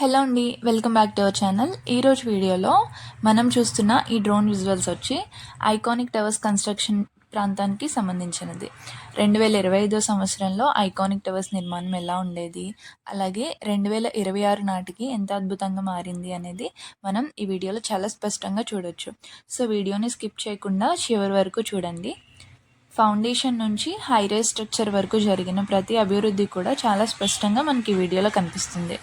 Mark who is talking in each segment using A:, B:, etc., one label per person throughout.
A: Hello అండి welcome back to our channel. ఈరోజు వీడియోలో మనం చూస్తున్న ఈ డ్రోన్ విజువల్స్ వచ్చి ఐకానిక్ టవర్స్ కన్స్ట్రక్షన్ ప్రాంతానికి సంబంధించినది. రెండు వేల ఇరవై ఐదో సంవత్సరంలో ఐకానిక్ టవర్స్ నిర్మాణం ఎలా ఉండేది? అలాగే రెండు వేల ఇరవై ఆరు నాటికి ఎంత అద్భుతంగా మారింది అనేది మనం ఈ వీడియోలో చాలా స్పష్టంగా చూడొచ్చు. సో వీడియోని స్కిప్ చేయకుండా చివరి వరకు చూడండి. ఫౌండేషన్ నుంచి హైరే స్ట్రక్చర్ వరకు జరిగిన ప్రతి అభివృద్ధి కూడా చాలా స్పష్టంగా మనకి వీడియోలో కనిపిస్తుంది.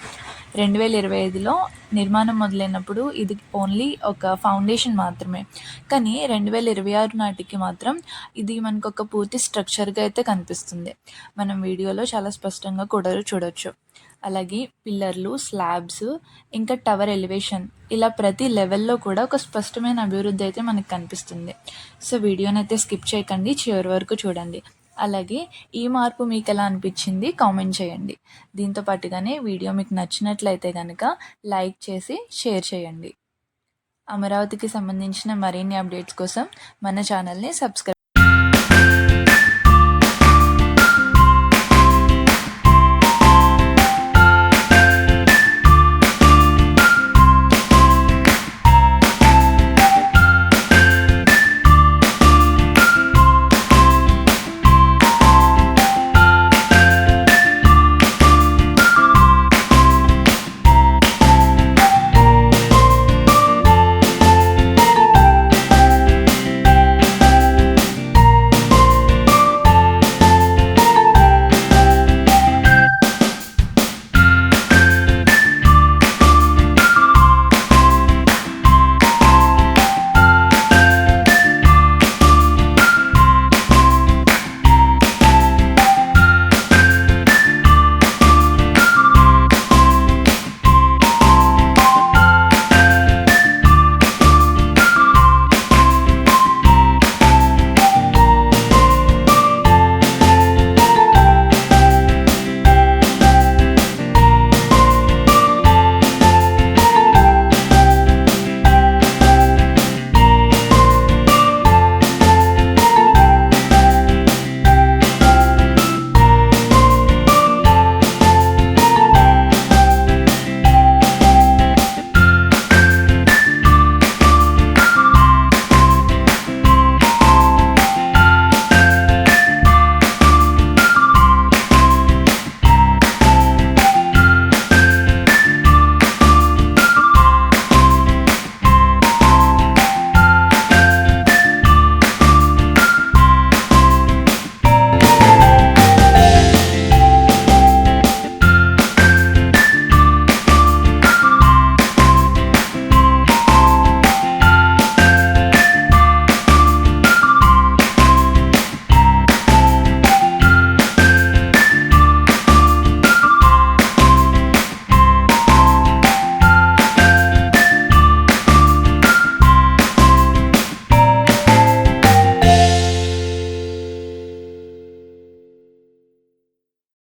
A: రెండు వేల ఇరవై ఐదులో నిర్మాణం మొదలైనప్పుడు ఇది ఓన్లీ ఒక ఫౌండేషన్ మాత్రమే. కానీ రెండు వేల ఇరవై ఆరు నాటికి మాత్రం ఇది మనకు ఒక పూర్తి స్ట్రక్చర్గా అయితే కనిపిస్తుంది. మనం వీడియోలో చాలా స్పష్టంగా కూడా చూడొచ్చు. అలాగే పిల్లర్లు స్లాబ్స్ ఇంకా టవర్ ఎలివేషన్ ఇలా ప్రతి లెవెల్లో కూడా ఒక స్పష్టమైన అభివృద్ధి అయితే మనకు కనిపిస్తుంది. సో వీడియోని అయితే స్కిప్ చేయకండి చివరి వరకు చూడండి. అలాగే ఈ మార్పు మీకు ఎలా అనిపించింది కామెంట్ చేయండి. దీంతో పాటుగానే వీడియో మీకు నచ్చినట్లయితే కనుక లైక్ చేసి షేర్ చేయండి. అమరావతికి సంబంధించిన మరిన్ని అప్డేట్స్ కోసం మన ఛానల్ని సబ్స్క్రైబ్